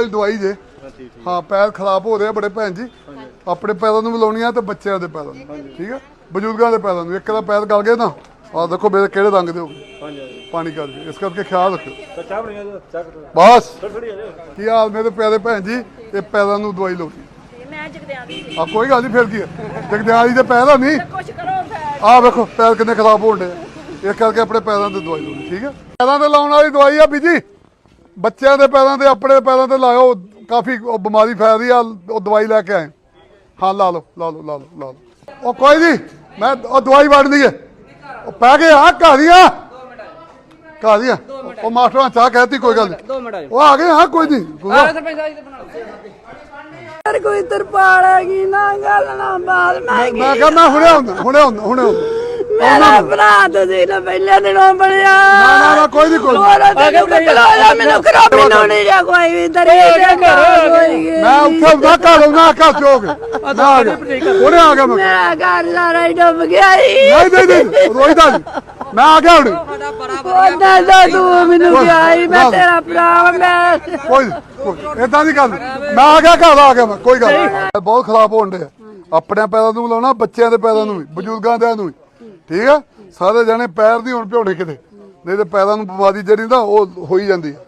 ਵਾਲੀ ਦਵਾਈ ਜੇ। ਹਾਂ ਪੈਰ ਖਰਾਬ ਹੋ ਰਹੇ ਬੜੇ ਭੈਣ ਜੀ। ਆਪਣੇ ਪੈਰਾਂ ਨੂੰ ਵੀ ਲਾਉਣੀ ਆ ਤੇ ਬੱਚਿਆਂ ਦੇ ਪੈਰਾਂ ਨੂੰ ਠੀਕ ਹੈ ਬਜ਼ੁਰਗਾਂ ਦੇ ਪੈਰਾਂ ਨੂੰ। ਇੱਕ ਦਾ ਪੈਰ ਗਲ ਗਏ ਨਾ ਆ ਦੇਖੋ ਮੇਰੇ ਕਿਹੜੇ ਰੰਗ ਦੇ ਹੋ ਗਏ। ਪਾਣੀ ਕਰਕੇ ਇਸ ਕਰਕੇ ਖਿਆਲ ਰੱਖਿਓ। ਤਾਂ ਚਾਹ ਬਣੀ ਆ ਚਾਹ ਕਰੋ ਬਸ। ਥੋੜੀ ਆ ਜਾ ਕੀ ਹਾਲ ਮੇਰੇ ਪਿਆਰੇ ਭੈਣ ਜੀ? ਇਹ ਪੈਰਾਂ ਨੂੰ ਦਵਾਈ ਲਾਉਣੀ ਮੈਂ ਜਗਦਿਆਂ ਦੀ ਆ ਕੋਈ ਗੱਲ ਨਹੀਂ ਫਿਰ ਕੀ ਹੈ ਜਗਦਿਆਲੀ ਦੇ ਪੈਰ ਆ ਨਹੀਂ ਕੁਛ ਕਰੋ ਫਿਰ। ਆ ਵੇਖੋ ਪੈਰ ਕਿੰਨੇ ਖਰਾਬ ਹੋਣ ਡੇ ਇਸ ਕਰਕੇ ਆਪਣੇ ਪੈਰਾਂ ਤੇ ਦਵਾਈ ਲਾਉਣੀ ਠੀਕ ਹੈ ਪੈਰਾਂ ਤੇ ਲਾਉਣ ਵਾਲੀ ਦਵਾਈ ਆ ਬੀਜੀ। ਬੱਚਿਆਂ ਦੇ ਪੈਰਾਂ ਤੇ ਆਪਣੇ ਪੈਰਾਂ ਤੇ ਲਾਓ ਕਾਫੀ ਉਹ ਬਿਮਾਰੀ ਫੈਲ ਰਹੀ ਆ ਉਹ ਦਵਾਈ ਲੈ ਕੇ ਆਏ। ਹਾਂ ਲਾ ਲਓ ਲਾ ਲਓ ਲਾ ਲਓ ਲਾ ਲਓ। ਉਹ ਕੋਈ ਨਹੀਂ ਮੈਂ ਉਹ ਦਵਾਈ ਵੜਨੀ ਹੈ ਉਹ ਪੈ ਗਏ ਆ। ਘਾਰੀਆਂ ਘਾਰੀਆਂ ਉਹ ਮਾਸਟਰਾਂ ਚਾਹ ਕਹਿਤੀ ਕੋਈ ਗੱਲ ਨਹੀਂ ਆ ਉਹ ਆ ਗਏ ਹਾਂ ਕੋਈ ਨਹੀਂ ਗੱਲ- ਸਰਪੰਚ ਸਾਹਿਬ ਜੀ ਬਣਾ ਯਾਰ ਕੋਈ ਤਰਪਾਲ ਹੈਗੀ ਨਾ ਗੱਲ ਨਾ ਬਾਤ ਮੈਂ ਮੈਂ ਕਿਹਾ ਮੈਂ ਹੁਣੇ ਆਉਂਦਾ ਹੁਣੇ ਆਉਂਦਾ ਹੁਣੇ ਆਉਂਦਾ। ਮੇਰਾ ਭਰਾ ਤੁਸੀਂ ਨਾ ਪਹਿਲੇ ਦਿਨੋਂ ਬਣਿਆ। ਕੋਈ ਨਹੀਂ ਕੋਈ ਨੀ। ਹੋਰ ਤੈਨੂੰ ਕਟਲਾ ਮੈਨੂੰ ਕਰੋ ਮੈਨੂੰ ਨਹੀਂ ਜਾ ਕੋਈ ਵੀ ਦਰੀ ਦੇ ਘਰ ਮੈਂ ਉੱਥੇ ਨਾ ਘਰ ਆਉਣਾ ਘਰ ਚੋਕ ਮੈਂ ਆ ਗਿਆ। ਹੁਣੇ ਆ ਗਿਆ ਮੈਂ। ਮੇਰਾ ਘਰ ਸਾਰਾ ਹੀ ਡੁੱਬ ਗਿਆ ਨਹੀਂ ਨਹੀਂ ਨਹੀਂ ਰੋਈਦਾ ਨਹੀਂ। ਮੈਂ ਆ ਗਿਆ ਹੁਣੇ। ਉਹਦਾ ਦਾ ਤੂੰ ਮੈਨੂੰ ਕਿਹਾ ਈ ਮੈਂ ਤੇਰਾ ਭਰਾ ਮੈਂ ਕੋਈ ਇਦਾਂ ਦੀ ਗੱਲ ਨੀ। ਮੈਂ ਆ ਗਿਆ ਘਰ ਆ ਗਿਆ ਮੈਂ। ਕੋਈ ਗੱਲ ਨੀ। ਬਹੁਤ ਖਰਾਬ ਹੋਣ ਦੇ ਆਪਣੇ ਪੈਰਾਂ ਨੂੰ ਲਾਉਣਾ ਬੱਚਿਆਂ ਦੇ ਪੈਰਾਂ ਨੂੰ ਵੀ ਬਜ਼ੁਰਗਾਂ ਦੇ ਨੂੰ ਵੀ। ਠੀਕ ਆ? ਸਾਰੇ ਜਣੇ ਪੈਰ ਦੀ ਹੁਣ ਭਿਉਣੇ ਕਿਤੇ। ਨਹੀਂ ਤੇ ਪੈਰਾਂ ਨੂੰ ਬਿਮਾਰੀ ਜਿਹੜੀ ਨਾ ਉਹ ਹੋਈ ਜਾਂਦੀ ਆ